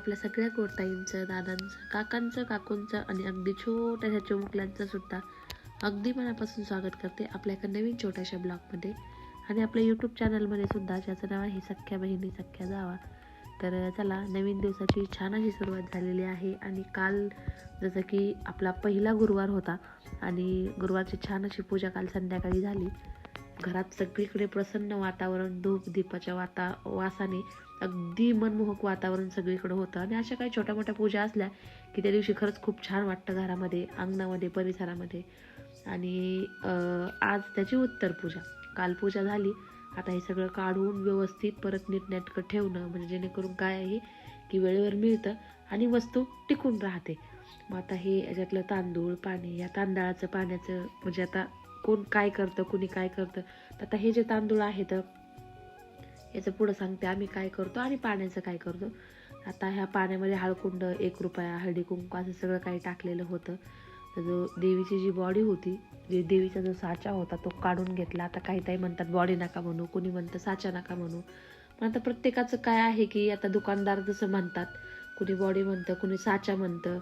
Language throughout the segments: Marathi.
आपल्या सगळ्या गोडताईंचं दादांचं काकांचं काकूंचं आणि अगदी छोट्याशा चिमुकल्यांचं सुद्धा अगदी मनापासून स्वागत करते आपल्या एका नवीन छोट्याशा ब्लॉगमध्ये. आणि आपल्या यूट्यूब चॅनलमध्ये सुद्धा ज्याचं नाव आहे सख्या बहिणी सख्या जावा. तर चला नवीन दिवसाची छान अशी सुरुवात झालेली आहे. आणि काल जसं की आपला पहिला गुरुवार होता आणि गुरुवारची छान अशी पूजा काल संध्याकाळी झाली. घरात सगळीकडे प्रसन्न वातावरण धूप दीपाच्या वाता वासाने अगदी मनमोहक वातावरण सगळीकडे होतं. आणि अशा काही छोट्या मोठ्या पूजा असल्या की त्या दिवशी खरंच खूप छान वाटतं घरामध्ये अंगणामध्ये परिसरामध्ये. आणि आज त्याची उत्तर पूजा. काल पूजा झाली. आता हे सगळं काढून व्यवस्थित परत नीटनेटकं ठेवणं म्हणजे जेणेकरून काय आहे की वेळेवर मिळतं आणि वस्तू टिकून राहते. मग आता हे याच्यातलं तांदूळ पाणी या तांदळाचं पाण्याचं म्हणजे आता कोण काय करतं कुणी काय करतं. तर आता हे जे तांदूळ आहेत याचं पुढं सांगते आम्ही काय करतो आणि पाण्याचं काय करतो. आता ह्या पाण्यामध्ये हळकुंड एक रुपया हळदी कुंकू असं सगळं काही टाकलेलं होतं. तर जो देवीची जी बॉडी होती जे देवीचा जो साचा होता तो काढून घेतला. आता काही काही म्हणतात बॉडी नका म्हणू. कोणी म्हणतं साचा नका म्हणू. पण आता प्रत्येकाचं काय आहे की आता दुकानदार जसं म्हणतात कुणी बॉडी म्हणतं कुणी साचा म्हणतं.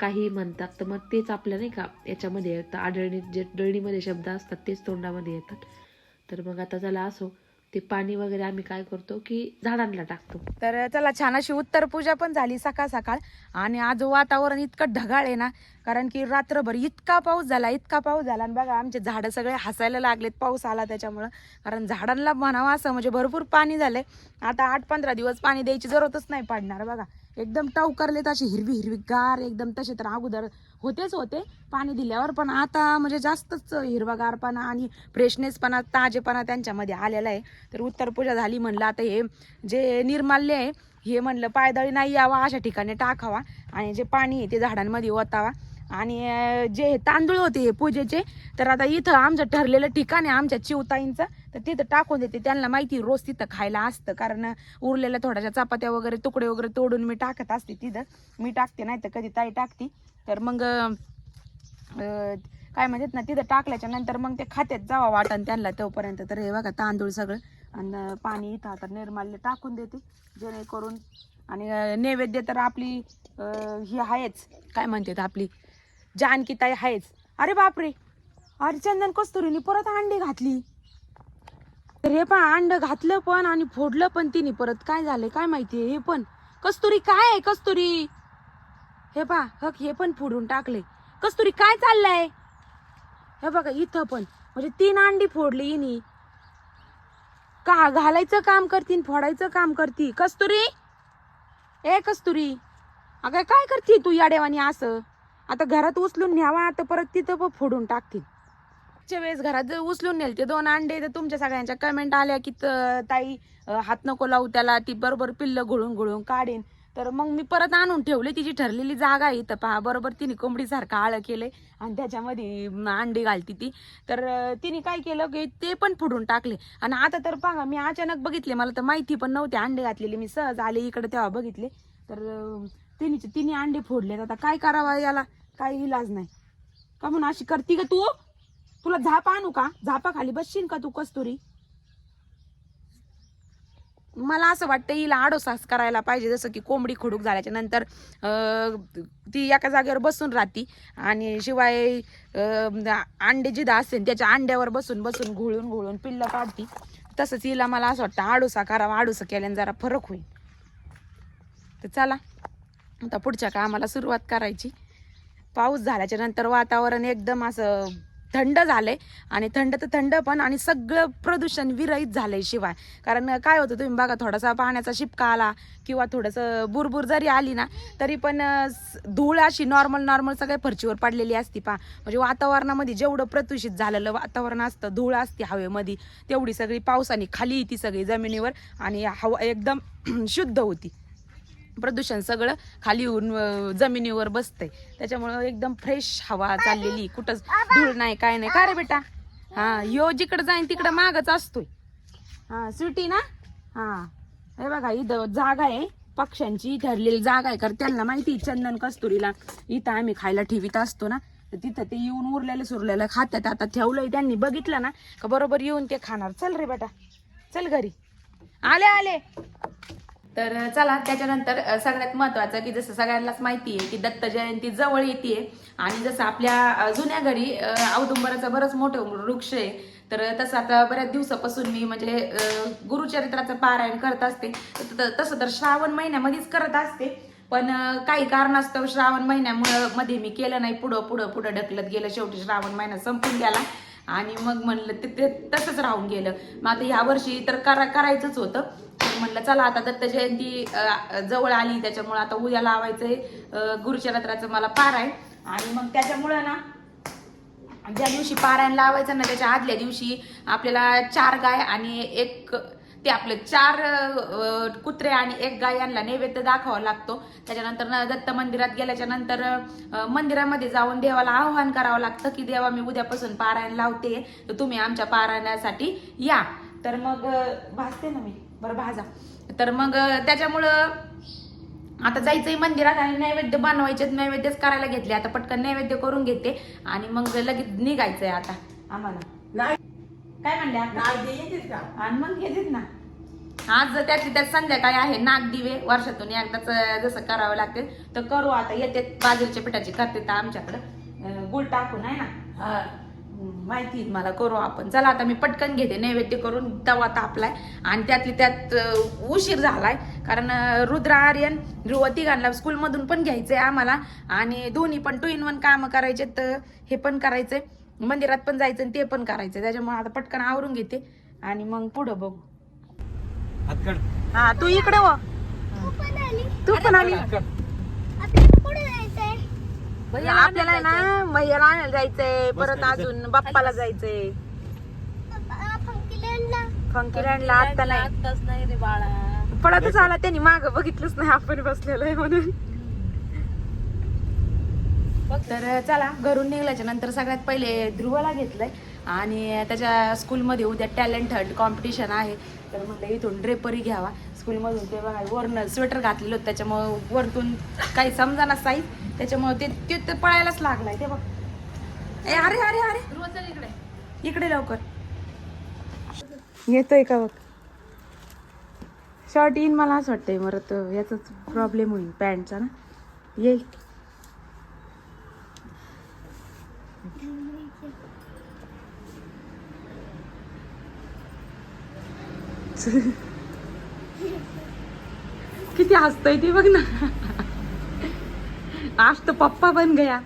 काही म्हणतात तर मग तेच आपल्या नाही का याच्यामध्ये येतं. आढळणी जे डळणीमध्ये शब्द असतात तेच तोंडामध्ये येतात. तर मग आता चला असो ते पाणी वगैरे आम्ही काय करतो की झाडांना टाकतो. तर चला छान अशी उत्तर पूजा पण झाली सकाळ सकाळ. आणि आज वातावरण इतकं ढगाळ आहे ना कारण की रात्रभर इतका पाऊस झाला इतका पाऊस झाला. आणि बघा आमचे झाडं सगळे हसायला लागलेत पाऊस आला त्याच्यामुळं. कारण झाडांना म्हणावं असं म्हणजे भरपूर पाणी झालंय. आता आठ पंधरा दिवस पाणी द्यायची जरूरतच नाही पडणार बघा. एकदम टवकरले अशी हिरवी हिरवी गार एकदम तसे तर अगोदर होतेच होते. पाणी दिल्यावर पण आता म्हणजे जास्तच हिरवागारपणा आणि फ्रेशनेसपणा ताजेपणा त्यांच्यामध्ये आलेला आहे. तर उत्तर पूजा झाली म्हणलं आता हे जे निर्माल्य आहे हे म्हणलं पायदळी नाही यावा अशा ठिकाणी टाकावा आणि जे पाणी आहे ते झाडांमध्ये ओतावा. आणि जे तांदूळ होते हे पूजेचे तर आता इथं आमचं ठरलेलं ठिकाण आहे आमच्या चिवताईंचं. तर तिथं टाकून देते. त्यांना माहिती रोज तिथं खायला असतं. कारण उरलेल्या थोड्याशा चपात्या वगैरे तुकडे वगैरे तोडून मी टाकत असते तिथं. मी टाकते नाही तर कधी ताई टाकते. तर मग काय म्हणतात ना तिथं टाकल्याच्या नंतर मग ते खात्यात जावा वाटण त्यांना तोपर्यंत. तर हे बघा तांदूळ सगळं. आणि पाणी इथं आता निर्माल्य टाकून देते जेणेकरून. आणि नैवेद्य तर आपली ही आहेच. काय म्हणतात आपली? जानकी ताई आहेच. अरे बापरे. अरे चंदन कस्तुरीने परत अंडी घातली. रे पण अंड घातलं पण आणि फोडलं पण तिने. परत काय झालं काय माहितीये हे पण. कस्तुरी काय आहे कस्तुरी? हे पा हक हे पण फोडून टाकले कस्तुरी काय चाललंय? हे बघा इथं पण. म्हणजे तीन अंडी फोडली हिनी. का घालायचं काम करतीन फोडायचं काम करती? कस्तुरी? ए कस्तुरी. अगं काय करती तू या देवानी असं? आता घरात उचलून न्यावा आता परत तिथं पण फोडून टाकतील. मागच्या वेळेस घरात जर उचलून नेल ते दोन अंडे तर तुमच्या सगळ्यांच्या कमेंट आल्या की ताई हात नको लावू त्याला ती बरोबर पिल्ल घोळून घोळून काढेन. तर मग मी परत आणून ठेवले तिची ठरलेली जागा आहे इथं पहा. बरोबर तिने कोंबडीसारखं आळं केलंय आणि त्याच्यामध्ये अंडी घालती ती. तर तिने काय केलं की ते पण फुडून टाकले. आणि आता तर पहा मी अचानक बघितले मला तर माहिती पण नव्हते अंडे घातलेले मी सहज आले इकडे तेव्हा बघितले. तर तिने तिने अंडे फोडले आता काय करावं याला? काही इलाज नाही. का म्हणून अशी करती का तू? तुला झाप आणू का? झापा खाली बसशील का तू कस्तुरी? मला असं वाटतं हिला आडोसास करायला पाहिजे जसं की कोंबडी खडूक झाल्याच्यानंतर ती एका जागेवर बसून राहती आणि शिवाय अंडे जिदा असेल त्याच्या अंड्यावर बसून बसून घोळून घोळून पिल्लं काढती. तसंच हिला मला असं वाटतं आडोसा करावा आडोसा केल्याने जरा फरक होईल. तर चला आता पुढच्या कामाला सुरुवात करायची. पाऊस झाल्याच्यानंतर वातावरण एकदम असं थंड झालंय. आणि थंड तर थंड पण आणि सगळं प्रदूषण विरहित झालंय शिवाय. कारण काय होतं तुम्ही बघा थोडासा पाण्याचा शिपका आला किंवा थोडंसं बुरबुर जरी आली ना तरी पण धूळ अशी नॉर्मल नॉर्मल सगळ्या फरचीवर पडलेली असती पा म्हणजे वातावरणामध्ये जेवढं प्रदूषित झालेलं वातावरण असतं धूळ असते हवेमध्ये तेवढी सगळी पावसाने खाली ती सगळी जमिनीवर आणि हवा एकदम शुद्ध होती. प्रदूषण सगळं खाली येऊन जमिनीवर बसतंय. त्याच्यामुळं एकदम फ्रेश हवा चाललेली. कुठंच धूळ नाही काय नाही. का रे बेटा? हा यो जिकडं जाईन तिकडं मागच असतोय. हा स्वीटी ना? हा. हे बघा इथं जागा आहे. पक्ष्यांची ठरलेली जागा आहे. कारण त्यांना माहिती आहे, चंदन कस्तुरीला इथं आम्ही खायला ठेवीत असतो ना. तर तिथं ते येऊन उरलेलं सुरलेलं खात्यात आता ठेवलंय त्यांनी बघितलं ना का बरोबर येऊन ते खाणार. चल रे बेटा. चल घरी. आले आले. तर चला त्याच्यानंतर सगळ्यात महत्वाचं की जसं सगळ्यांनाच माहिती आहे की दत्त जयंती जवळ येते आणि जसं आपल्या जुन्या घरी औदुंबराचं बरंच मोठं वृक्ष आहे. तर तसं आता बऱ्याच दिवसापासून मी म्हणजे गुरुचरित्राचं पारायण करत असते. त- तसं तर श्रावण महिन्यामध्येच करत असते. पण काही कारणास्तव श्रावण महिन्यामुळं मध्ये मी केलं नाही. पुढं पुढं पुढं ढकलत गेलं. शेवटी श्रावण महिना संपून गेला. आणि मग म्हणलं ते ते तसंच राहून गेलं. मग आता ह्या वर्षी तर करा करायचंच होतं. म्हणलं चला आता दत्त जयंती जवळ आली त्याच्यामुळं आता उद्या लावायचंय. गुरुचरात्राचं मला मला आहे. आणि मग त्याच्यामुळं ना ज्या दिवशी पारायण लावायचं ना त्याच्या आदल्या दिवशी आपल्याला चार गाय आणि एक ते आपले चार कुत्रे आणि एक गाय यांना नैवेद्य दाखवावा लागतो. त्याच्यानंतर दत्त मंदिरात गेल्याच्यानंतर मंदिरामध्ये जाऊन देवाला आव्हान करावं लागतं की देवा मी उद्यापासून पारायण लावते तर तुम्ही आमच्या पारायणासाठी या. तर मग भाजते ना मी. बरं भाजा. तर मग त्याच्यामुळं आता जायचंय मंदिरात आणि नैवेद्य बनवायचे नैवेद्यच करायला घेतले. आता पटकन नैवेद्य करून घेते आणि मग लगेच निघायचंय आता आम्हाला. नाही. काय म्हणले आता? नाही ते येतेच का? आणि मग घेतेच ना. आज जर त्यातली त्यात संध्याकाळी आहे नागदिवे वर्षातून एकदाच जसं करावं लागते तर करू आता. येते बाजरीच्या पिठाची करते तर आमच्याकडं गुळ टाकून आहे ना? हा. माहिती आहे मला करू आपण. चला आता मी पटकन घेते नैवेद्य करून तवा तापलाय. आणि त्यातली त्यात उशीर झालाय कारण रुद्र आर्यन ध्रुव तिघांना स्कूलमधून पण घ्यायचंय आम्हाला. आणि दोन्ही पण टू इन वन कामं करायचे तर हे पण करायचंय. मंदिरात पण जायचं आणि ते पण करायचं. त्याच्यामुळे आता पटकन आवरून घेते आणि मग पुढं बघू. हा तू इकडे व. तू पण आली. आपल्याला आहे ना मैयाला आणायला जायचंय परत अजून बाप्पाला जायचंय. फंकीलँडला आता नाही. आत्ताच नाही रे बाळा. पडतच आला त्यांनी माग बघितलंच नाही आपण बसलेलो आहे म्हणून. तर चला घरून निघल्याच्या नंतर सगळ्यात पहिले ध्रुवला घेतलंय. आणि त्याच्या स्कूलमध्ये उद्या टॅलेंट हंट कॉम्पिटिशन आहे. तर म्हटलं इथून ड्रेपरी घ्यावा. स्कूलमधून ते बघा वरनं स्वेटर घातलेलं होतं. त्याच्यामुळं वरतून काही समजाना साईज. त्याच्यामुळं ते ते तर पळायलाच लागलाय. ते बघ. ए अरे अरे अरे. इकडे. इकडे लवकर. येतोय का बघ? शर्ट येईन मला असं वाटतंय मरत याचाच प्रॉब्लेम होईल पॅन्टचा ना. येईल किती हसतोय ते बघ ना. आज तर पप्पा बन गया.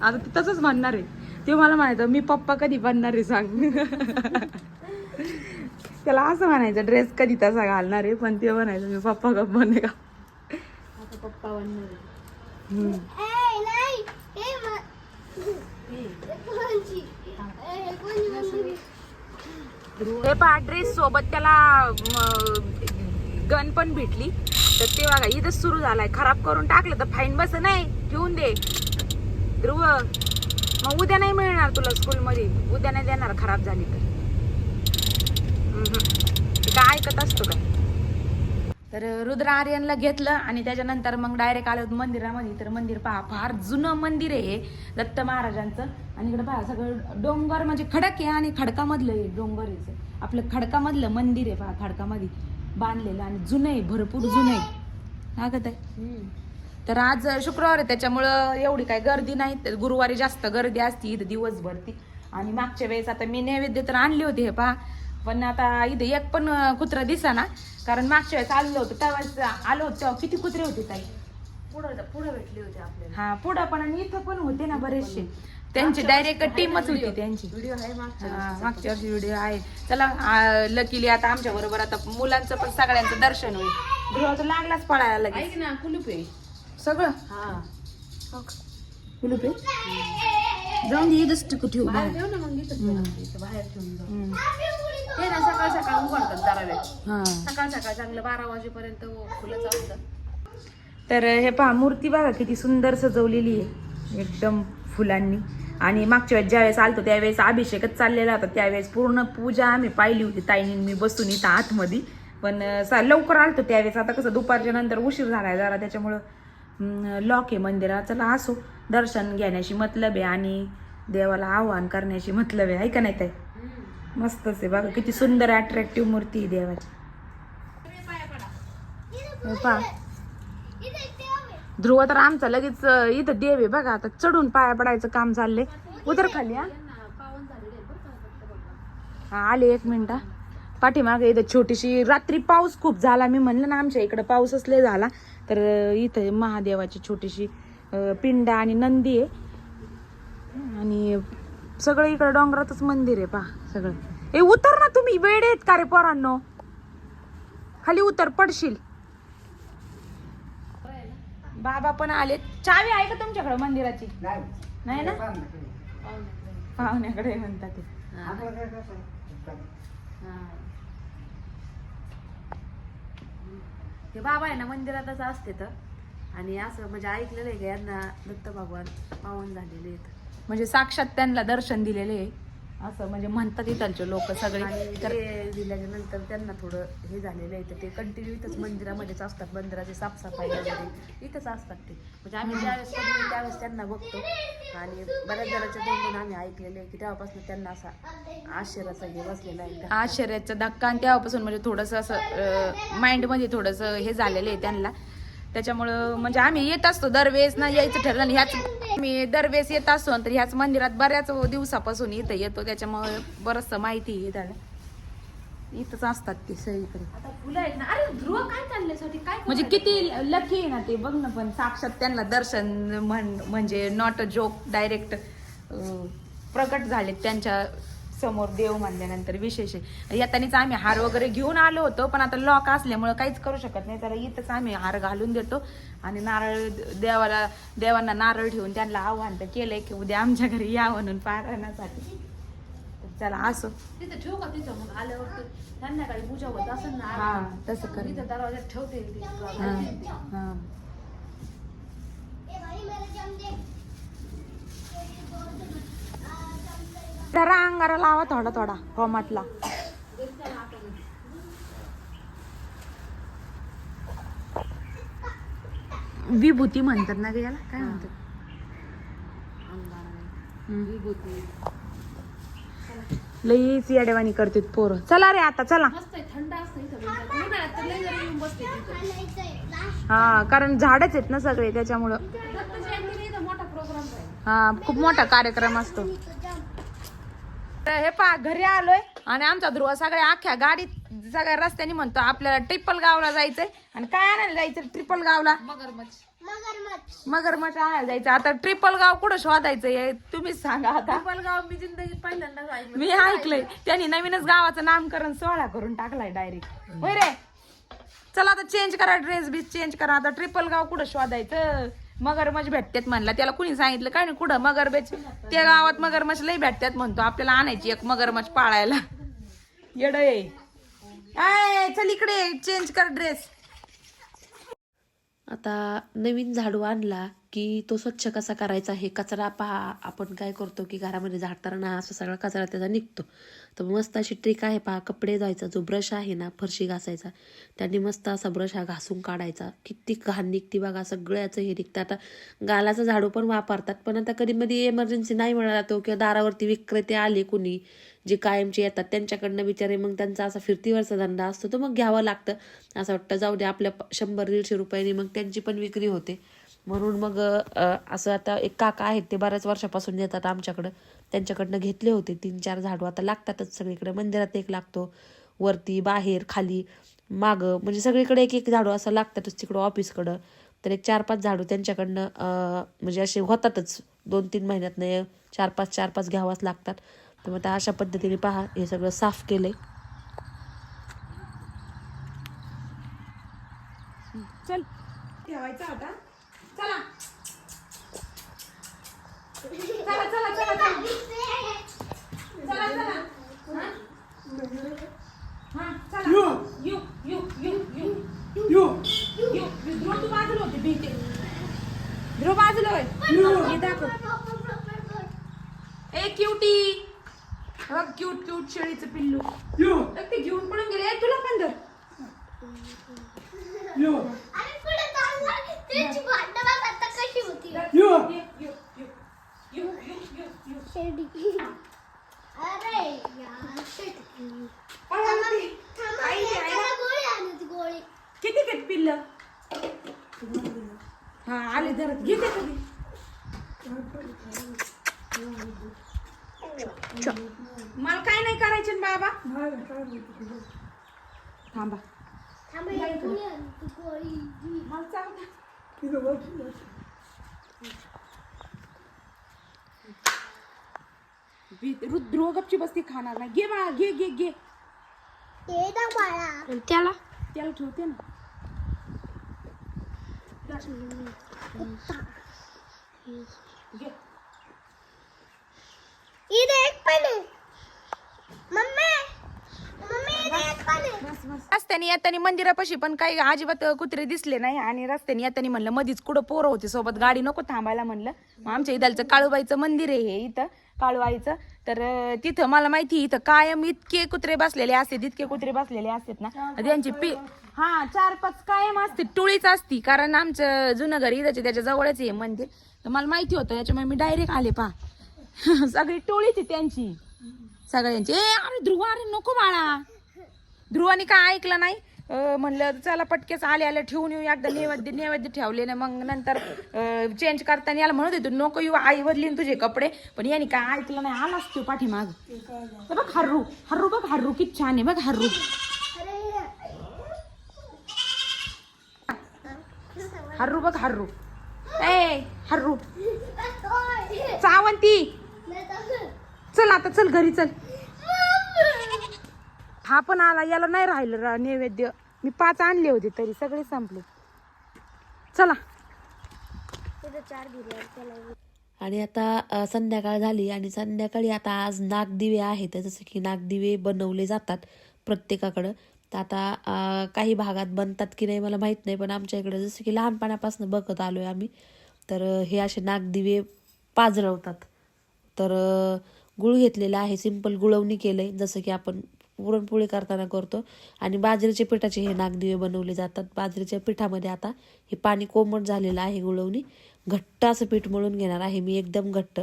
आता ते तसंच म्हणणार आहे. ते मला म्हणायचं मी पप्पा कधी बनणार आहे सांग. त्याला असं म्हणायचं ड्रेस कधी तसा घालणार आहे? पण ते म्हणायचं मी पप्पा कप बने का आता पप्पा बनणार आहे. हम्म. हे पहा ड्रेस सोबत त्याला गन पण भेटली. तर ते बघा इथं सुरू झालाय. खराब करून टाकलं तर फाईन बस नाही ठेवून दे. ध्रुव मग उद्या नाही मिळणार तुला स्कूलमध्ये उद्या नाही देणार खराब झाली तर. काय ऐकत असतो काय? तर रुद्र आर्यनला घेतलं आणि त्याच्यानंतर मग डायरेक्ट आलो मंदिरामध्ये. तर मंदिर पहा फार जुनं मंदिर आहे हे दत्त महाराजांचं. आणि इकडे पहा सगळं डोंगर म्हणजे खडक आहे आणि खडकामधलं आहे डोंगर आहे. आपलं खडकामधलं मंदिर आहे पहा खडकामध्ये बांधलेलं आणि जुनं आहे भरपूर जुनं आहे. लागत आहे तर आज शुक्रवार आहे त्याच्यामुळं एवढी काय गर्दी नाही. तर गुरुवारी जास्त गर्दी असती इथं दिवसभर ती. आणि मागच्या वेळेस आता मी नैवेद्य तर आणले होते हे पहा. पण आता इथं एक पण कुत्रा दिसा ना कारण मागच्या वेळेस आलेलो होतो त्यावेळेस आलो होतो. तेव्हा किती कुत्रे होते ताई? पुढं पुढं भेटले होते आपल्याला. हा पुढं पण आणि इथं पण होते ना बरेचसे. त्यांची डायरेक्ट टीमच होती त्यांची. व्हिडिओ आहे मागच्या वर्षी व्हिडिओ आहे. चला लकीली आता आमच्या बरोबर आता मुलांचं पण सगळ्यांचं दर्शन होईल. गृहाचं लागलाच पळायला लगेच. ना कुलूप. आहे सगळं? हा. कुलूप? आहे जाऊन दे इथंच ठेवू बाहेर ठेव ना मग इथं बाहेर ठेवून जाऊ. ते ना सकाळ सकाळ उघडतात जरा वेळ. हा. सकाळ सकाळ चांगलं बारा वाजेपर्यंत फुलं चालतं. तर हे पहा मूर्ती बघा किती सुंदर सजवलेली आहे. एकदम फुलांनी. आणि मागच्या वेळेस ज्यावेळेस आलतो त्यावेळेस अभिषेकच चाललेला होता. त्यावेळेस पूर्ण पूजा आम्ही पाहिली होती ताईनी मी बसून इथं आतमध्ये. पण सा- लवकर आलतो त्यावेळेस. आता कसं दुपारच्या नंतर उशीर झालाय जरा त्याच्यामुळं लॉक आहे मंदिरात. चला असो. दर्शन घेण्याशी मतलब आहे आणि देवाला आव्हान करण्याशी मतलब आहे. ऐका नाही ताई? मस्तच आहे. बघा किती सुंदर अट्रॅक्टिव्ह मूर्ती आहे देवाची. पहा. ध्रुव तर आमचा लगेच इथं देव आहे बघा. आता चढून पाया पडायचं काम चाललंय. उतर खाली हा. आले एक मिनिट. हा. पाठीमागे इथं छोटीशी रात्री पाऊस खूप झाला. मी म्हणलं ना आमच्या इकडं पाऊसच लय झाला. तर इथं महादेवाची छोटीशी पिंडा आणि नंदी आहे. आणि सगळं इकडं डोंगरातच मंदिर आहे पहा सगळं. ए उतर ना तुम्ही वेळ आहेत का रे पोरांनो? खाली उतर पडशील. बाबा पण आले चावी आहे का तुमच्याकडे मंदिराची? नाही. नाही ना. पाहुण्याकडे म्हणतात ते. आपलं काय कसं आहे? हे बाबा आहे ना मंदिरातच असते तर. आणि असं म्हणजे ऐकलेलं आहे का यांना दत्त भगवान पावन झालेले आहेत. म्हणजे साक्षात त्यांना दर्शन दिलेले आहे. असं म्हणजे म्हणतात इथलचे लोक सगळे. आणि तर ते दिल्याच्या नंतर त्यांना थोडं हे झालेलं आहे तर ते कंटिन्यू इथंच मंदिरामध्येच असतात मंदिराची साफसफाई वगैरे. इथंच असतात ते. म्हणजे आम्ही ज्यावेळेस कधी त्यावेळेस त्यांना बघतो. आणि बऱ्याच जणांच्या तोंडून आम्ही ऐकलेलं आहे की तेव्हापासून त्यांना असा आश्चर्याचा हे बसलेला आहे. आश्चर्याचा धक्का आणि तेव्हापासून म्हणजे थोडंसं असं माइंडमध्ये थोडंसं हे झालेलं आहे त्यांना. त्याच्यामुळं म्हणजे आम्ही येत असतो दरवेळेस ना यायचं ठरलं आणि ह्याच आम्ही दरवेळेस येत असतो तर ह्याच मंदिरात बऱ्याच दिवसापासून इथं येतो त्याच्यामुळे बरंचसं माहिती आहे त्याला इथंच असतात ते सगळीकडे. आता फुलं आहेत ना. अरे ध्रुव काय चालल्यासाठी? काय म्हणजे किती लकी आहे ना ते बघ ना पण साक्षात त्यांना दर्शन म्हण म्हणजे नॉट अ जोक डायरेक्ट प्रकट झाले त्यांच्या समोर देव म्हणल्यानंतर विशेष आहे. येतानीच आम्ही हार वगैरे घेऊन आलो होतो पण आता लॉक असल्यामुळं काहीच करू शकत नाही. तर इथंच आम्ही हार घालून देतो. आणि नारळ देवाला देवांना नारळ ठेवून त्यांना आव्हान तर केलंय की उद्या आमच्या घरी या म्हणून पारायणासाठी. चला असो. तिथं ठेवू का तिथं? मग आल्यावरती संध्याकाळी पूजा होत असेल ना हा तसं कर तिथं ठेवते ती. हा हा जरा अंगारा लावा थोडा थोडा कोमातला. विभूती म्हणतात ना ग याला? काय म्हणतात? लईच येडेवाणी करतात पोरं. चला रे आता चला. हा कारण झाडच आहेत ना सगळे त्याच्यामुळं. हा खूप मोठा कार्यक्रम असतो. हे पा घरी आलोय आणि आमचा ध्रुव सगळ्या अख्ख्या गाडीत सगळ्या रस्त्याने म्हणतो आपल्याला ट्रिपल गावला जायचंय. आणि काय आणायला जायचं ट्रिपल गावला? मगरमच्छ. मगरमच्छ आणायला जायचं. आता ट्रिपल गाव कुठं शोधायचं हे तुम्हीच सांगा आता. गाव मी जिंदगीत पहिल्यांदाच ऐकलं मी ऐकलंय. त्यांनी नवीनच गावाचं नामकरण सोहळा करून टाकलाय डायरेक्ट होय रे? चला आता चेंज करा ड्रेस बीस चेंज करा. आता ट्रिपल गाव कुठं शोधायचं? मगरमच्छ भेटतात म्हणला. त्याला कुणी सांगितलं काय नाही कुठं मगरमच्छ? त्या गावात मगरमच्छ लई भेटतात म्हणतो. आपल्याला आणायची एक मगरमच्छ पाळायला. येड आय चल इकडे चेंज कर ड्रेस आता नवीन झाडू आणला. की तो स्वच्छ कसा करायचा हे कचरा पहा. आपण काय करतो की घरामध्ये झाडताना असा सगळा कचरा त्याचा निघतो. तर मस्त अशी ट्रिक आहे पहा. कपडे जायचा जो ब्रश आहे ना फरशी घासायचा. त्यांनी मस्त असा ब्रश हा घासून काढायचा. किती घाण निघती बघा. सगळ्याचं हे निघतं. आता गालाचा झाडू पण वापरतात. पण आता कधी मध्ये एमर्जन्सी नाही मिळाला तो किंवा दारावरती विक्रेते आले कुणी जे कायमचे येतात त्यांच्याकडनं बिचारे मग त्यांचा असा फिरतीवरचा धंदा असतो. तो मग घ्यावा लागतं. असं वाटतं जाऊ दे आपल्या शंभर दीडशे रुपयांनी मग त्यांची पण विक्री होते. म्हणून मग असं आता एक काका आहेत ते बऱ्याच वर्षापासून येतात आमच्याकडं. त्यांच्याकडनं घेतले होते तीन चार झाडू. आता लागतातच सगळीकडे. मंदिरात एक लागतो. वरती बाहेर खाली मागं. म्हणजे सगळीकडे एक एक झाडू असं लागतातच तिकडं ऑफिसकडं. तर एक चार पाच झाडू त्यांच्याकडनं म्हणजे असे होतातच. दोन तीन महिन्यातनं चार पाच चार पाच घ्यावाच लागतात. तर मग आता अशा पद्धतीने पहा हे सगळं साफ केलंय. चल. ठेवायचा होता चला चला चला चला चला चला चला हा चला you you you you you yo you Dhruv तू बाजूला होती भीती. ध्रुव बाजूला होय. हे दाखव. ए क्युटी बघ क्यूट क्यूट शेळीचं पिल्लू. यो. बघ ते घेऊन पडून गेले. ए, तुला पण धर. यो. अरे पुढे चालला त्याची भांडण बघ आता कशी होती. यो. ये, ये, ये. You you you. You shady. अरे यार काय म्हणते? थांबा आई, आई. त्याला गोळी आणत गोळी. किती आहेत पिल्लं? घरात घेते कधी मला काय नाही करायचे ना बाबा. थांबा. थांब हे कोणी आणली गोळी? मला चालू द्या. बी- रुद्र गपची बसती खाणार नाही. घे बाळा घे घे घे. त्याला? त्याला ठेवते ना घे इथे एक पण आहे मम्मी मम्मी इथे एक पण आहे रस्त्याने येताना मंदिरापाशी पण काही अजिबात कुत्रे दिसले नाही आणि रस्त्याने येताना म्हणलं मधीच कुठं पोरं होते सोबत गाडी नको थांबायला म्हणलं. मग आमच्या इथलचं काळूबाईचं मंदिर आहे हे इथं काळूबाईचं. तर तिथं मला माहिती आहे, इथं कायम इतके कुत्रे बसलेले असतात इतके कुत्रे बसलेले असतात ना. त्यांची पी हा चार पाच कायम असते टोळीच असती कारण आमचं जुनं घर इथं त्याच्या जवळच आहे मंदिर तर मला माहिती होतं याच्यामुळे मी डायरेक्ट आले पा सगळी टोळीच आहे त्यांची. सगळ्यांची. ए अरे ध्रुव अरे नको बाळा. ध्रुवानी काय ऐकलं नाही? अं, म्हणलं चला पटकेच आले आले ठेवून येऊ. एकदा नैवेद्य नैवेद्य ठेवले ना मग नंतर चेंज करताना याला म्हणत होते नको येऊ आई वरली तुझे कपडे. पण याने काय ऐकलं नाही आलाच तो पाठीमाग. तर बघ हर्रू. हर्रू बघ हर्रू किती छान आहे बघ हर्रू. हर्रू बघ हर्रू. ए हर्रू. चावंती चल आता चल घरी चल. हा पण आला याला नाही राहिलं रा- नैवेद्य. मी पाच आणले होते तरी सगळे संपले. चला. आणि आता संध्याकाळ झाली आणि संध्याकाळी आता आज नागदिवे आहेत. जसं की नागदिवे बनवले जातात प्रत्येकाकडं. तर आता काही भागात बनतात की नाही मला माहीत नाही पण आमच्या इकडे जसं की लहानपणापासून बघत आलो आहे आम्ही. तर हे असे नागदिवे पाजरवतात. तर गुळ घेतलेला आहे सिंपल गुळवणी केलं आहे जसं की आपण पुरणपोळी करताना करतो. आणि बाजरीच्या पिठाचे हे नागदिवे बनवले जातात. बाजरीच्या पिठामध्ये आता हे पाणी कोमट झालेलं आहे गुळवणी. घट्ट असं पीठ मळून घेणार आहे. मी एकदम घट्ट.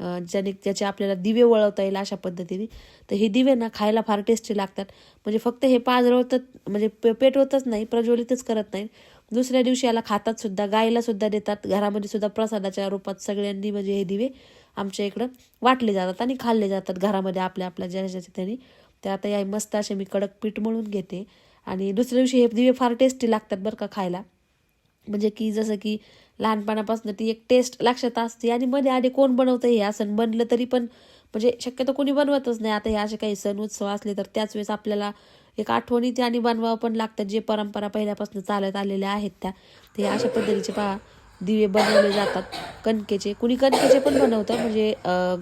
ज्याने ज्याचे आपल्याला दिवे वळवता येईल अशा पद्धतीने. तर हे दिवे ना खायला फार टेस्टी लागतात. म्हणजे फक्त हे पाजरवतच म्हणजे पे पेटवतच नाही प्रज्वलितच करत नाही दुसऱ्या दिवशी याला खातात सुद्धा गायला सुद्धा देतात. घरामध्ये सुद्धा प्रसादाच्या रूपात सगळ्यांनी म्हणजे हे दिवे आमच्या इकडं वाटले जातात आणि खाल्ले जातात घरामध्ये आपल्या आपल्या ज्या ज्याच्या त्यांनी. तर आता या मस्त असे मी कडक पीठ मळून घेते. आणि दुसऱ्या दिवशी हे दिवे फार टेस्टी लागतात बरं का खायला. म्हणजे की जसं की लहानपणापासून ती एक टेस्ट लक्षात असते. आणि मध्ये आधी कोण बनवतं हे असं बनलं तरी पण म्हणजे शक्यतो कोणी बनवतच नाही. आता हे असे काही सण उत्सव असले तर त्याच वेळेस आपल्याला एक आठवणी ते आणि बनवावं पण लागतात. जे परंपरा पहिल्यापासून चालत आलेल्या आहेत त्या. ते अशा पद्धतीचे पहा दिवे बनवले जातात. कणकेचे. कुणी कणकेचे पण बनवतं म्हणजे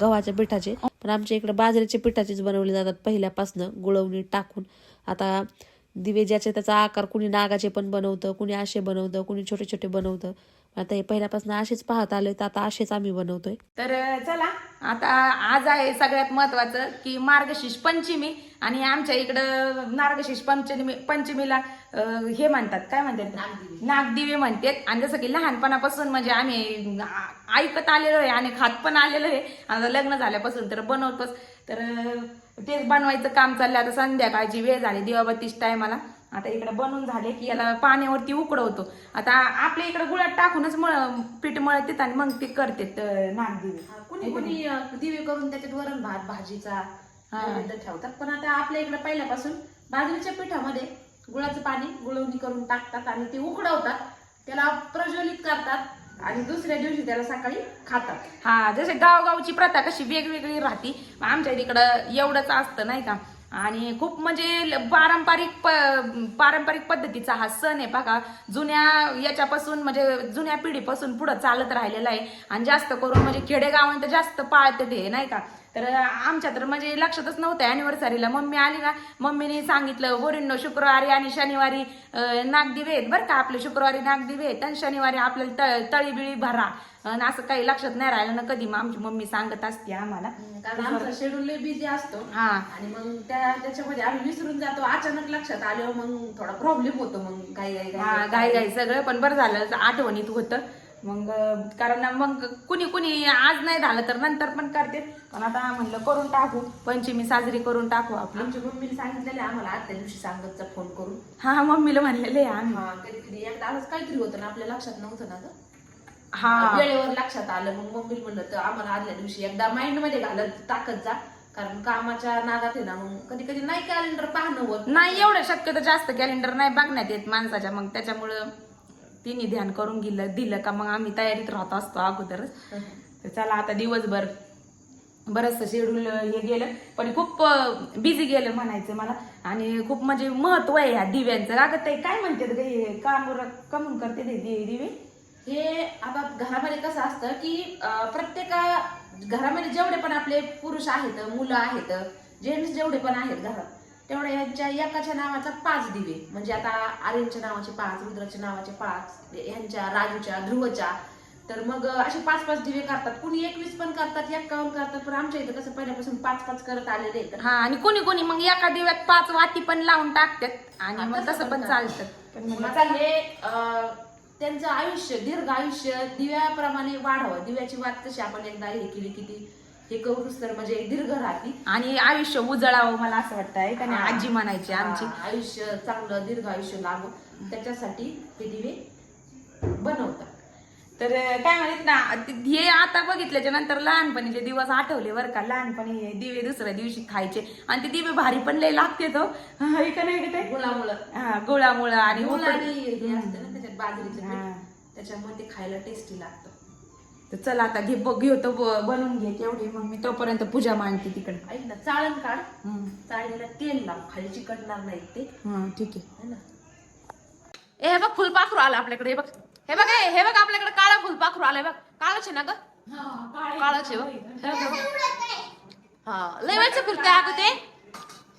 गव्हाच्या पिठाचे. पण आमच्या इकडे बाजरीचे पिठाचेच बनवले जातात पहिल्यापासनं गुळवणी टाकून. आता दिवे ज्याचे त्याचा आकार कुणी नागाचे पण बनवतं कुणी असे बनवतं कुणी छोटे छोटे बनवतं. आता हे पहिल्यापासून असेच पाहत आले तर आता असेच आम्ही बनवतोय. तर चला आता आज आहे सगळ्यात महत्वाचं की मार्गशीर्ष पंचमी आणि आमच्या इकडं मार्गशीर्ष पंचमी पंचमीला हे म्हणतात काय म्हणतात? नागदिवे. म्हणतात. आणि जसं की लहानपणापासून म्हणजे आम्ही ऐकत आलेलो आहे आणि खात पण आलेलो आहे. आता लग्न झाल्यापासून तर बनवतोच. तर तेच बनवायचं काम चाललं आता संध्याकाळची वेळ झाली दिवाबत्तीस टायमाला आता इकडे बनवून झाले की याला पाण्यावरती उकडवतो. आता आपल्या इकडे गुळात टाकूनच मळ पीठ मळतात आणि मग ते करते नागदिवे कुणी कुणी दिवे करून त्याच्यात वरण भात भाजीचा ठेवतात. पण आता आपल्या इकडे पहिल्यापासून बाजरीच्या पिठामध्ये गुळाचं पाणी गुळवणी करून टाकतात आणि ते उकडवतात. त्याला प्रज्वलित करतात आणि दुसऱ्या दिवशी त्याला सकाळी खातात. हा जसे गावगावची प्रथा कशी वेगवेगळी राहती. आमच्या इकडं एवढंच असतं नाही का? आणि खूप म्हणजे पारंपरिक प- पारंपरिक पद्धतीचा हा सण आहे बघा. जुन्या याच्यापासून म्हणजे जुन्या पिढीपासून पुढं चालत राहिलेला आहे. आणि जास्त करून म्हणजे खेडेगावांत जास्त पाळते ते नाही का? तर आमच्या तर म्हणजे लक्षातच नव्हतं अॅनिव्हर्सरीला मम्मी आली ना मम्मीने सांगितलं वरील शुक्रवारी आणि शनिवारी नागदिवे आहेत बरं का आपले शुक्रवारी नागदिवे आहेत आणि शनिवारी आपल्याला तळ तळीबिळी भरा. आणि असं काही लक्षात नाही राहिलं ना कधी. मग आमची मम्मी सांगत असते आम्हाला. कारण आमचा शेड्यूल बिझी असतो. हा. आणि मग त्या त्याच्यामध्ये आम्ही विसरून जातो. अचानक लक्षात आल्यावर मग थोडा प्रॉब्लेम होतो मग काही काही. हा घाई घाई सगळं. पण बरं झालं आठवणीत होतं. मग कारण मग कुणी कुणी आज नाही झालं तर नंतर पण करते. पण आता म्हणलं करून टाकू. पंचमी साजरी करून टाकू आपली. आमच्या मम्मीने सांगितलेलं आहे आम्हाला आजच्या दिवशी सांगतचा फोन करून. हा मम्मीला म्हणलेले आम्ही. हा कधी कधी एकदा असंच काहीतरी होतं ना आपल्या लक्षात नव्हतं ना ग? हा. वेळेवर लक्षात आलं मग मम्मी म्हणलं तर आम्हाला आदल्या दिवशी एकदा माइंडमध्ये घालत टाकत जा. कारण कामाच्या नादात आहे ना मग कधी कधी नाही कॅलेंडर पाहणं होत नाही एवढं शक्यतो जास्त कॅलेंडर नाही बघण्यात येत माणसाच्या मग त्याच्यामुळं तिने ध्यान करून गेलं दिलं का मग आम्ही तयारीत राहत असतो अगोदरच. तर चला आता दिवसभर बरंचसं शेड्यूल हे गेलं. पण खूप बिझी गेलं म्हणायचं मला. आणि खूप म्हणजे महत्त्व आहे ह्या दिव्यांचं. अगं ते काय म्हणते ग हे? काम कमून करते दिवे. हे आता घरामध्ये कसं असतं की प्रत्येका घरामध्ये जेवढे पण आपले पुरुष आहेत मुलं आहेत जेंट्स जेवढे पण आहेत घरात तेवढ्या यांच्या एकाच्या नावाचा पाच दिवे. म्हणजे आता आर्यनच्या नावाचे पाच रुद्राच्या नावाचे पाच ह्यांच्या राजूच्या ध्रुवच्या. तर मग असे पाच पाच दिवे करतात. कुणी एकवीस पण करतात एक्कावन्न करतात पण आमच्या इथं कसं पहिल्यापासून पाच पाच करत आलेले आहेत. हा आणि कोणी कोणी मग एका दिव्यात पाच वाती पण लावून टाकतात. आणि मग तसं पण. चालतं. पण मग हे त्यांचं आयुष्य दीर्घ आयुष्य दिव्याप्रमाणे वाढावं. दिव्याची वाट कशी आपण एकदा हे केली की ती हे करूच तर म्हणजे दीर्घ राहती आणि आयुष्य उजळावं मला असं वाटतं आहे का नाही हा. आजी म्हणायची आमची. आयुष्य चांगलं दीर्घ आयुष्य लाभो त्याच्यासाठी हे दिवे बनवतात. तर काय म्हणत ना ते- हे आता बघितल्याच्या नंतर लहानपणीचे दिवस आठवले बरं का लहानपणी हे दिवे दुसऱ्या दिवशी खायचे. आणि ते दिवे भारी पण लय लागते तो. का नाही ते? गुळामुळं. हा, गुळामुळं आणि बाजरीचं त्याच्यामुळे ते खायला टेस्टी लागतं. तर चला आता घे बघ घेतो ब- बनवून घे तेवढी मग मी तोपर्यंत पूजा मांडते तिकडे. ऐक ना चाळण काढ. हम्म. चाळणीला तेल लाव. खाली चिकटणार नाही ते. हा ठीक आहे. है ना? ए हे बघ फुलपाखरू आलं आपल्याकडे. हे बघ. हे बघ हे हे बघ आपल्याकडे काळं फुलपाखरू आलंय बघ. काळच आहे ना ग? काळच आहे हे हे बघ. हा. लय वेळचं फिरतंय अगं ते.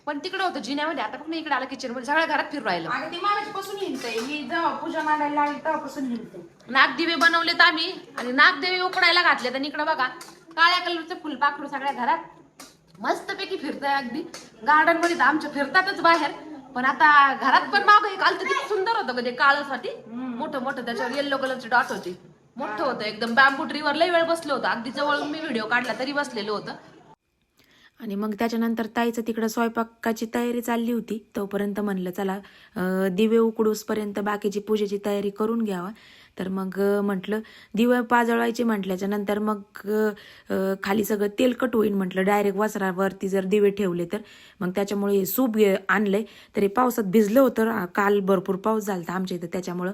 पण तिकडे होतं जिन्यामध्ये. आता पण इकडे आलं किचनमध्ये सगळ्या घरात फिरू राहिलं. आणि ती मागापासून हिंडते. मी जेव्हा पूजा मांडायला लागली तेव्हापासून हिंडते. नागदिवे बनवलेत आम्ही. आणि नागदेवी उकडायला घातले तर इकडे बघा काळ्या कलरचं फुलपाखरू सगळ्या घरात. मस्तपैकी फिरतंय अगदी. गार्डनमध्ये तर आमच्या फिरतातच बाहेर. पण आता घरात पण मागं एक आलं किती सुंदर होतं कधी काळसाठी. मोठं मोठं त्याच्यावर येल्लो कलरचे डॉट होते. मोठं होतं एकदम. बॅम्बू ट्रीवर लय वेळ बसलो होतं. अगदी जवळ मी व्हिडिओ काढला तरी बसलेलो होतं. आणि मग त्याच्यानंतर ताईचं तिकडं स्वयंपाकाची तयारी चालली होती. तोपर्यंत म्हणलं चला दिवे उकडूसपर्यंत बाकीची पूजेची तयारी करून घ्यावा. तर मग म्हटलं दिवे पाजळवायचे म्हटल्याच्या नंतर मग खाली सगळं तेलकट होईल म्हटलं डायरेक्ट वसरावरती जर दिवे ठेवले तर. मग त्याच्यामुळे हे सूप घे- आणलंय. तरी पावसात भिजलं होतं. काल भरपूर पाऊस झाला आमच्या इथं त्याच्यामुळं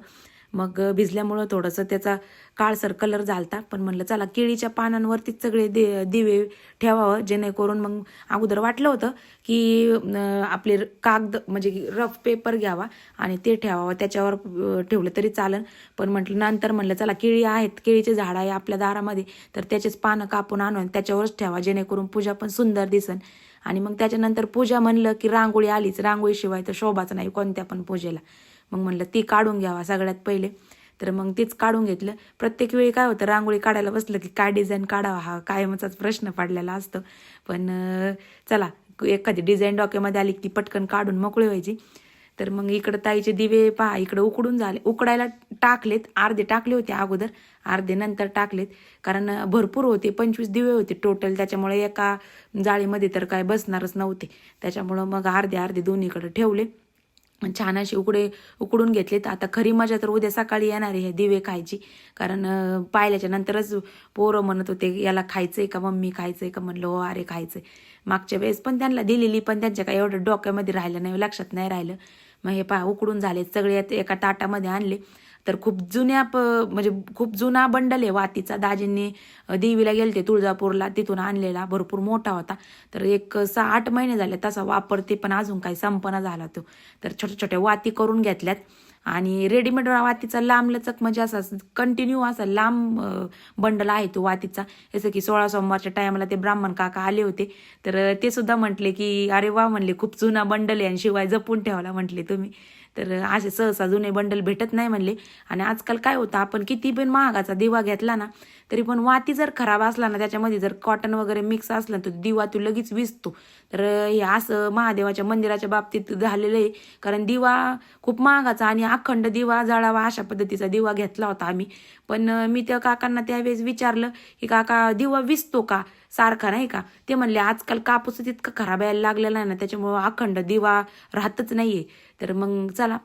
मग भिजल्यामुळं थोडंसं त्याचा काळसर कलर झालता. पण म्हणलं चला केळीच्या पानांवरतीच सगळे दे दिवे ठेवावं जेणेकरून मग अगोदर वाटलं होतं की आपले र- कागद म्हणजे रफ पेपर घ्यावा आणि ते ठेवावं. त्याच्यावर ठेवलं तरी चालन. पण म्हटलं नंतर म्हणलं चला केळी आहेत. केळीचे झाड आहे आपल्या दारामध्ये. तर त्याचेच पानं कापून आणून त्याच्यावरच ठेवा जेणेकरून पूजा पण सुंदर दिसन. आणि मग त्याच्यानंतर पूजा म्हणलं की रांगोळी आलीच. रांगोळीशिवाय तर शोभाच नाही कोणत्या पण पूजेला. मग म्हणलं ती काढून घ्यावा सगळ्यात पहिले. तर मग तीच काढून घेतलं. प्रत्येक वेळी काय होतं रांगोळी काढायला बसलं की काय डिझाईन काढावा हा कायमचाच प्रश्न पडलेला असतो. पण चला एखादी डिझाईन डोक्यामध्ये आली की ती पटकन काढून मोकळी व्हायची. तर मग इकडं ताईचे दिवे पहा इकडं उकडून झाले. उकडायला टाकलेत. अर्धे टाकले होते अगोदर. अर्धे नंतर टाकलेत. कारण भरपूर होते. पंचवीस दिवे होते टोटल त्याच्यामुळे एका जाळीमध्ये तर काय बसणारच नव्हते. त्याच्यामुळं मग अर्धे अर्धे दोन्हीकडे ठेवले. छान असे उकडे उकडून घेतलेत. आता खरी मजा तर उद्या सकाळी येणार आहे हे दिवे खायची. कारण पाहिल्याच्या नंतरच पोरं म्हणत होते याला खायचंय का मम्मी? खायचंय का? म्हणलं हो अरे खायचंय. मागच्या वेळेस पण त्यांना दिलेली पण त्यांच्या काय एवढं डोक्यामध्ये राहिलं नाही लक्षात नाही राहिलं. मग हे पा उकडून झाले सगळे एका ताटामध्ये आणले. तर खूप जुन्या प म्हणजे खूप जुना बंडल आहे वातीचा. दाजींनी देवीला गेलते तुळजापूरला. तिथून आणलेला. भरपूर मोठा होता. तर एक सहा आठ महिने झाले तसा वापरते पण अजून काही संपना झाला तो. तर छोट्या छोट्या वाती करून घेतल्यात. आणि रेडीमेड वातीचा लांब लचक म्हणजे असा कंटिन्यू असा लांब बंडल आहे तो वातीचा. जसं की सोळा सोमवारच्या टायमाला ते ब्राह्मण काका आले होते. तर ते सुद्धा म्हटले की अरे वा म्हणले खूप जुना बंडल आहे आणि शिवाय जपून ठेवला म्हटले तुम्ही. तर असे सहसा जुने बंडल भेटत नाही म्हणले. आणि आजकाल काय होतं आपण किती पण महागाचा दिवा घेतला ना तरी पण वाती जर खराब असला ना त्याच्यामध्ये जर कॉटन वगैरे मिक्स असला तर दिवा तो लगेच विजतो तर हे असं महादेवाच्या मंदिराच्या बाबतीत झालेलं आहे. कारण दिवा खूप महागाचा आणि अखंड दिवा जळावा अशा पद्धतीचा दिवा घेतला होता आम्ही. पण मी त्या काकांना त्यावेळेस विचारलं की काका दिवा विजतो का? सारखा नाही का? ते म्हणले आजकाल कापूस तितका खराब यायला लागलेला आहे ना त्याच्यामुळं अखंड दिवा राहतच नाहीये. तर मग चला.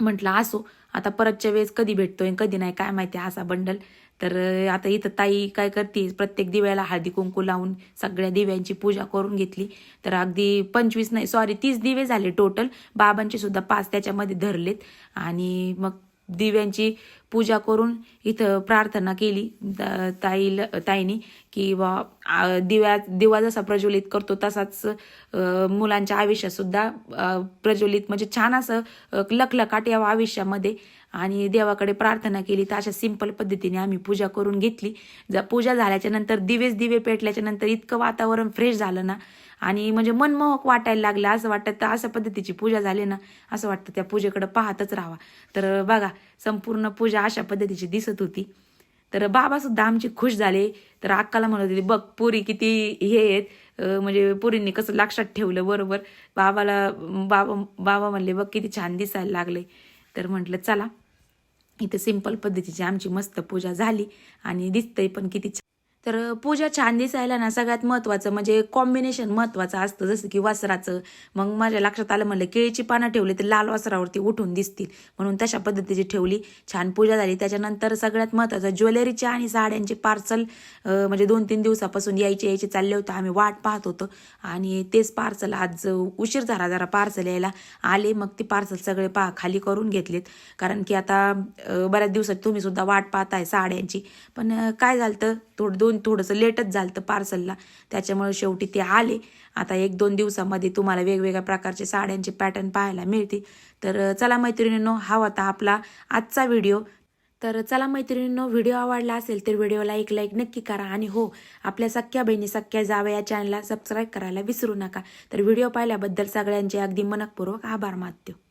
म्हटलं असो. आता परतच्या वेळेस कधी भेटतोय कधी नाही काय माहिती असा बंडल. तर आता इथं ताई काय करते प्रत्येक दिव्याला हळदी कुंकू लावून सगळ्या दिव्यांची पूजा करून घेतली. तर अगदी पंचवीस नाही सॉरी तीस दिवे झाले टोटल बाबांचे सुद्धा पाच त्याच्यामध्ये धरलेत. आणि मग दिव्यांची पूजा करून इथं प्रार्थना केली. ताई ताईल ताईनी की बा दिव्या दिवा जसा प्रज्वलित करतो तसाच मुलांच्या आयुष्यातसुद्धा प्रज्वलित म्हणजे छान असं लखलकाट यावं आयुष्यामध्ये. आणि देवाकडे प्रार्थना केली तर अशा सिंपल पद्धतीने आम्ही पूजा करून घेतली. ज पूजा झाल्याच्यानंतर दिवेच दिवे पेटल्याच्या नंतर इतकं वातावरण फ्रेश झालं ना आणि म्हणजे मनमोहक वाटायला लागलं असं वाटतं तर अशा पद्धतीची पूजा झाली ना असं वाटतं त्या पूजेकडे पाहतच राहावा. तर बघा संपूर्ण पूजा अशा पद्धतीची दिसत होती. तर बाबा सुद्धा आमचे खुश झाले. तर अक्काला म्हणत होते बघ पुरी किती हे आहेत. म्हणजे पुरींनी कसं लक्षात ठेवलं बरोबर. बाबाला बाबा बाबा म्हणले बघ किती छान दिसायला लागले तर म्हटलं चला. इथं सिंपल पद्धतीची आमची मस्त पूजा झाली आणि दिसतंय पण किती छान. तर पूजा छान दिसायला ना सगळ्यात महत्त्वाचं म्हणजे कॉम्बिनेशन महत्त्वाचं असतं. जसं की वासराचं मग माझ्या लक्षात आलं म्हणलं केळीची पानं ठेवली तर लाल वासरावरती उठून दिसतील. म्हणून तशा पद्धतीची ठेवली. छान पूजा झाली. त्याच्यानंतर सगळ्यात महत्त्वाचं ज्वेलरीचे आणि साड्यांचे पार्सल म्हणजे दोन तीन दिवसापासून यायचे यायचे चालले होते. आम्ही वाट पाहत होतो. आणि तेच पार्सल आज उशीर झाला जरा पार्सल यायला. आले मग ते पार्सल सगळे पा खाली करून घेतलेत. कारण की आता बऱ्याच दिवसात तुम्ही सुद्धा वाट पाहताय साड्यांची. पण काय झालं तर थोडं दोन थोडंसं लेटच झालं पार्सलला. त्याच्यामुळे शेवटी ते आले. आता एक दोन दिवसामध्ये तुम्हाला वेगवेगळ्या प्रकारचे साड्यांचे पॅटर्न पाहायला मिळतील. तर चला मैत्रिणींनो हा होता आपला आजचा व्हिडिओ. तर चला मैत्रिणींनो व्हिडिओ आवडला असेल तर व्हिडिओला एक लाईक नक्की करा. आणि हो आपल्या सख्या बहिणी सख्या जाव्या या चॅनलला सबस्क्राईब करायला विसरू नका. तर व्हिडिओ पाहिल्याबद्दल सगळ्यांचे अगदी मनपूर्वक आभार मानतो.